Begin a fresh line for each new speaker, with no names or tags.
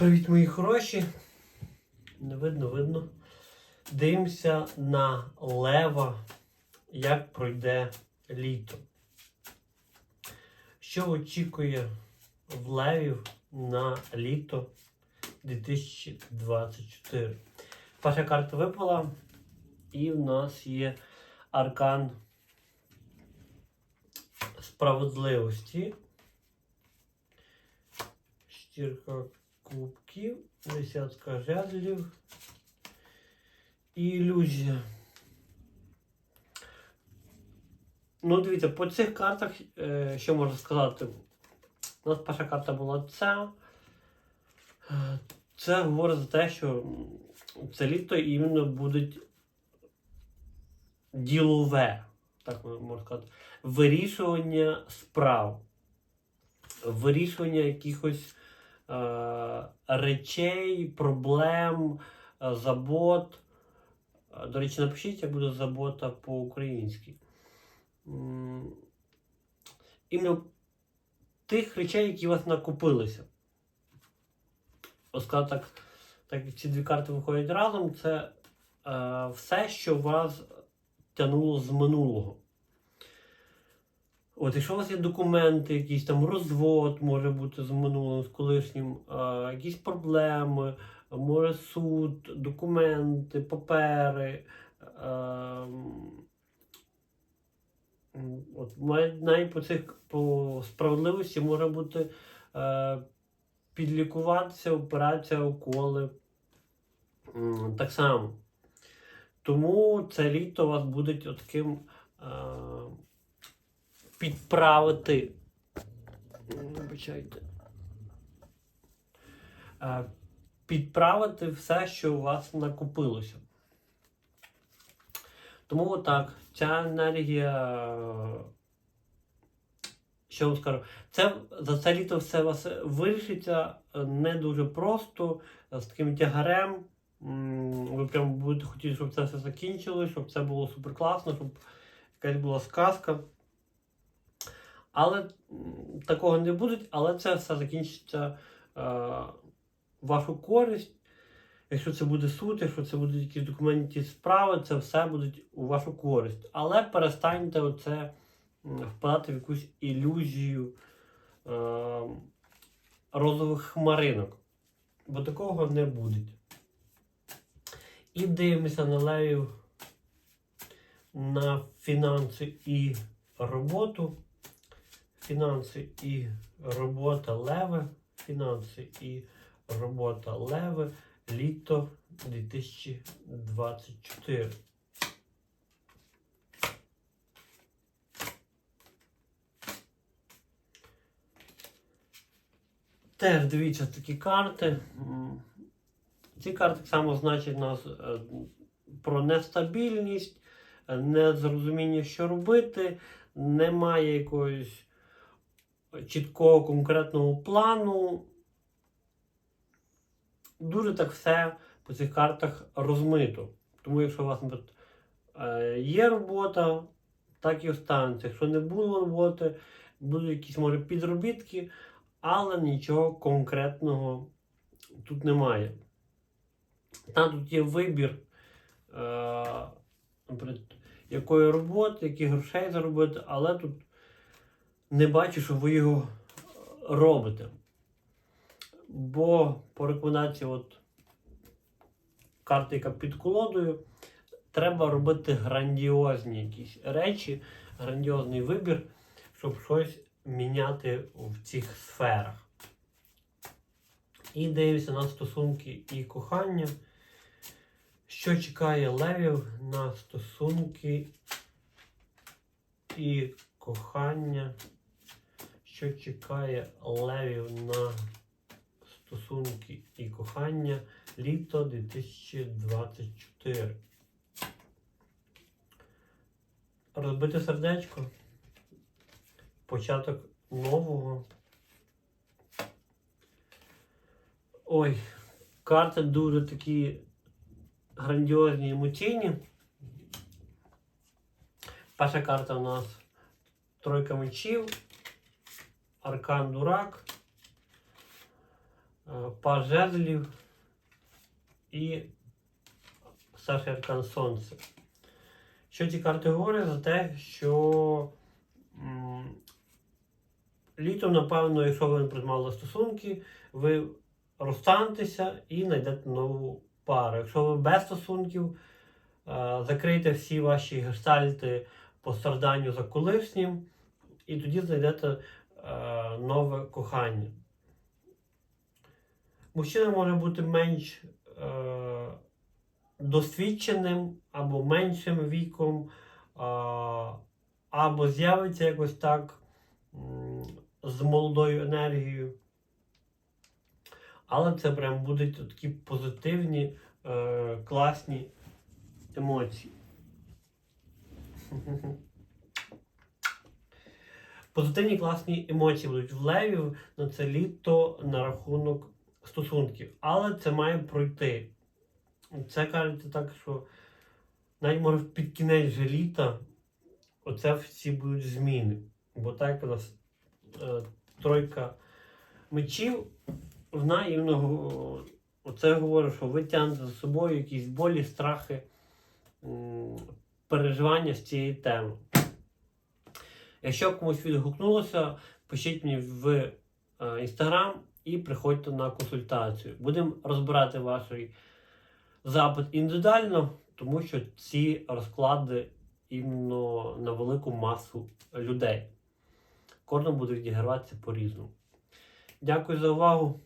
Привіт, мої хороші. Не видно, видно. Дивимося на лева, як пройде літо. Що очікує в левів на літо 2024? Перша карта випала, і в нас є аркан справедливості. Штірка кубків, десятка жезлів і ілюзія. Ну, дивіться, по цих картах, е, що можна сказати? У нас перша карта була ця. Це говорить за те, що це літо іменно буде ділове, так можна сказати, вирішування справ, вирішування якихось речей, проблем, е, забот. Е, До речі, напишіть, як буде забота по-українськи. Іменно тих речей, які у вас накопилися. Ось так, так як ці дві карти виходять разом, це е, все, що вас тягнуло з минулого. От, якщо у вас є документи, якийсь там розвод може бути з минулим, з колишнім, е, якісь проблеми, може суд, документи, папери. Е, от, навіть по цих по справедливості може бути е, підлікуватися, операція, уколи. Так само. Тому це літо у вас буде таким е, підправити. Вибачайте. Е, підправити все, що у вас накопилося. Тому отак, ця енергія. е, Що вам скажу? Це за це літо все вас вирішиться е, не дуже просто, з таким тягарем. Ви прям будете хотіти, щоб це все закінчилось, щоб це було супер класно, щоб якась була сказка. Але такого не буде, але це все закінчиться е, вашу користь. Якщо це буде суд, якщо це будуть якісь документі справи, це все буде у вашу користь. Але перестаньте оце впадати в якусь ілюзію е, розових хмаринок. Бо такого не буде. І дивимося на левів на фінанси і роботу. Фінанси і робота леви. Фінанси і робота леви. Літо 2024. Теж дивіться такі карти. Ці карти так само значать нас е, про нестабільність, е, незрозуміння, що робити, немає якогось чіткого конкретного плану. Дуже так все по цих картах розмито. Тому якщо у вас е, є робота, так і останеться. Якщо не було роботи, будуть якісь може підробітки, але нічого конкретного тут немає. Там тут є вибір, е, якої роботи, яких грошей заробити, але тут не бачу, що ви його робите. Бо по рекомендації от карти, яка під колодою, треба робити грандіозні якісь речі, грандіозний вибір, щоб щось міняти в цих сферах. І дивимося на стосунки і кохання. Що чекає левів на стосунки і кохання? Що чекає левів на стосунки і кохання літо 2024? Розбите сердечко. Початок нового. Ой, карти дуже такі грандіозні емоційні. Перша карта у нас тройка мечів, аркан дурак, паж жезлів і старший аркан сонце. Що ці карти говорять за те, що літом, напевно, якщо ви не приймали стосунки, ви розстанетеся і знайдете нову пару. Якщо ви без стосунків, е, закрийте всі ваші гештальти по страданню за колишнім, і тоді знайдете е, нове кохання. Мужчина може бути менш е, досвідченим або меншим віком, а, або з'явиться якось так з молодою енергією. Але це прям будуть такі позитивні, е, класні емоції. Позитивні класні емоції будуть в левів на це літо на рахунок стосунків. Але це має пройти. Це кажеться так, що навіть може під кінець же літа оце всі будуть зміни. Бо так у нас е, тройка мечів, вона іменно оце говорить, що ви тягнете за собою якісь болі, страхи, переживання з цієї теми. Якщо комусь відгукнулося, пишіть мені в інстаграм і приходьте на консультацію. Будемо розбирати ваш запит індивідуально, тому що ці розклади іменно на велику масу людей. Кожен буде відіграватися по-різному. Дякую за увагу.